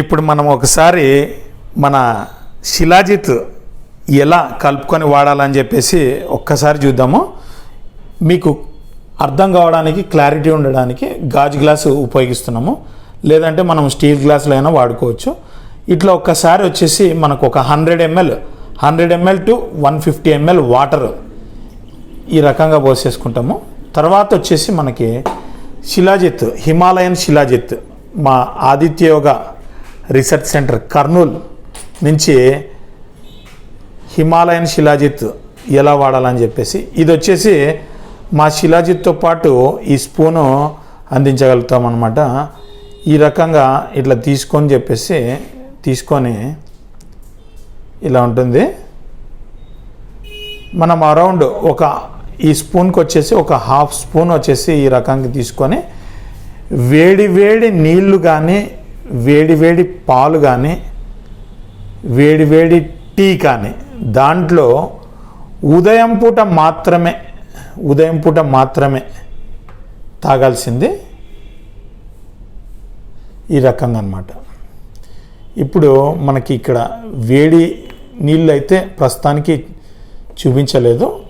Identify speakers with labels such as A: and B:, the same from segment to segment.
A: ఇప్పుడు మనం ఒకసారి మన శిలాజిత్ ఎలా కలుపుకొని వాడాలని చెప్పేసి ఒక్కసారి చూద్దాము. మీకు అర్థం కావడానికి క్లారిటీ ఉండడానికి గాజు గ్లాసు ఉపయోగిస్తున్నాము. లేదంటే మనం స్టీల్ గ్లాసులు అయినా వాడుకోవచ్చు. ఇట్లా ఒక్కసారి వచ్చేసి మనకు ఒక hundred ML hundred ML to one fifty ML water ఈ రకంగా పోసేసుకుంటాము. తర్వాత వచ్చేసి మనకి శిలాజిత్ హిమాలయన్ శిలాజిత్ మా ఆదిత్య యోగ రీసెర్చ్ సెంటర్ కర్నూలు నుంచి హిమాలయన్ శిలాజిత్ ఎలా వాడాలని చెప్పేసి ఇది వచ్చేసి మా శిలాజిత్తో పాటు ఈ స్పూను అందించగలుగుతాం అనమాట ఈ రకంగా ఇట్లా తీసుకొని చెప్పేసి తీసుకొని ఇలా ఉంటుంది. మనం అరౌండ్ ఒక ఈ స్పూన్కి వచ్చేసి ఒక హాఫ్ స్పూన్ వచ్చేసి ఈ రకంగా తీసుకొని వేడి వేడి నీళ్ళు కానీ వేడి వేడి పాలు కానీ వేడి వేడి టీ కానీ దాంట్లో ఉదయం పూట మాత్రమే ఉదయం పూట మాత్రమే తాగాల్సింది ఈ రకంగా అన్నమాట ఇప్పుడు మనకి ఇక్కడ వేడి నీళ్ళు అయితే ప్రస్తుతానికి చూపించలేదు.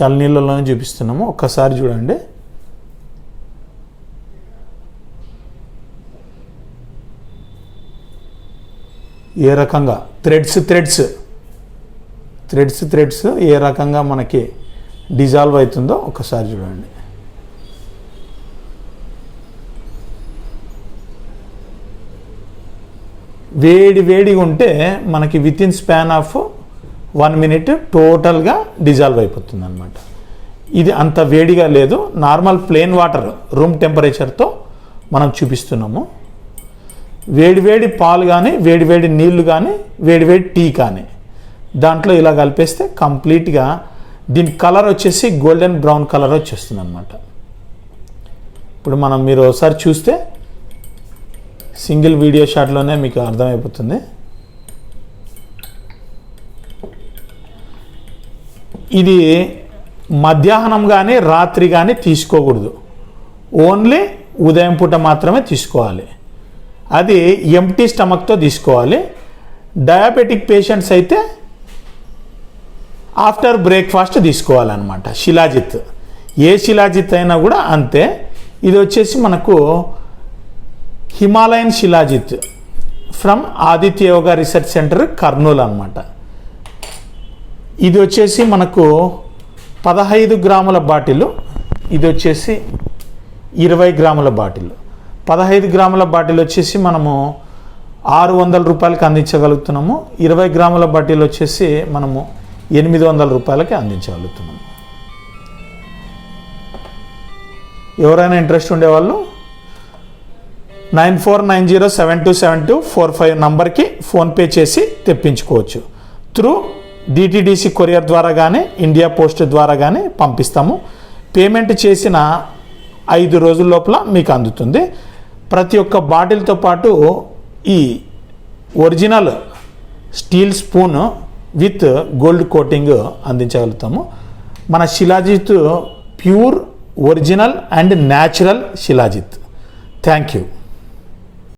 A: చల్ల నీళ్ళలోనే చూపిస్తున్నాము. ఒక్కసారి చూడండి. ఏ రకంగా? Threads threads. థ్రెడ్స్ థ్రెడ్స్ ఏ రకంగా మనకి డిజాల్వ్ అవుతుందో ఒకసారి చూడండి. వేడి వేడిగా ఉంటే మనకి within span of one minute టోటల్గా డిజాల్వ్ అయిపోతుంది అనమాట ఇది అంత వేడిగా లేదు. నార్మల్ ప్లేన్ వాటర్ రూమ్ టెంపరేచర్తో మనం చూపిస్తున్నాము. వేడివేడి పాలు కానీ వేడివేడి నీళ్ళు కానీ వేడివేడి టీ కానీ దాంట్లో ఇలా కలిపేస్తే కంప్లీట్గా దీని కలర్ వచ్చేసి గోల్డెన్ బ్రౌన్ కలర్ వచ్చేస్తుంది అనమాట ఇప్పుడు మనం మీరు ఒకసారి చూస్తే సింగిల్ వీడియో షాట్లోనే మీకు అర్థమైపోతుంది. ఇది మధ్యాహ్నం కానీ రాత్రి కానీ తీసుకోకూడదు. ఓన్లీ ఉదయం పూట మాత్రమే తీసుకోవాలి. అది ఎంటీ స్టమక్తో తీసుకోవాలి. డయాబెటిక్ పేషెంట్స్ అయితే ఆఫ్టర్ బ్రేక్ఫాస్ట్ తీసుకోవాలన్నమాట. శిలాజిత్. ఏ శిలాజిత్ అయినా కూడా అంతే. ఇది వచ్చేసి మనకు Himalayan shilajit from Aditya Yoga research centre Kurnool అనమాట ఇది వచ్చేసి మనకు పదహైదు గ్రాముల బాటిల్. ఇది వచ్చేసి ఇరవై గ్రాముల బాటిల్. పదహైదు గ్రాముల బాటిల్ వచ్చేసి మనము ఆరు వందల రూపాయలకి అందించగలుగుతున్నాము. ఇరవై గ్రాముల బాటిల్ వచ్చేసి మనము ఎనిమిది వందల రూపాయలకి అందించగలుగుతున్నాము. ఎవరైనా ఇంట్రెస్ట్ ఉండేవాళ్ళు nine four nine zero seven two seven two four five నంబర్కి ఫోన్పే చేసి తెప్పించుకోవచ్చు. త్రూ డిటీడీసీ కొరియర్ ద్వారా కానీ ఇండియా పోస్ట్ ద్వారా కానీ పంపిస్తాము. పేమెంట్ చేసిన ఐదు రోజుల లోపల మీకు అందుతుంది. ప్రతి ఒక్క బాటిల్తో పాటు ఈ original steel spoon with gold coating అందించగలుగుతాము. మన shilajit pure original and natural shilajit. Thank you.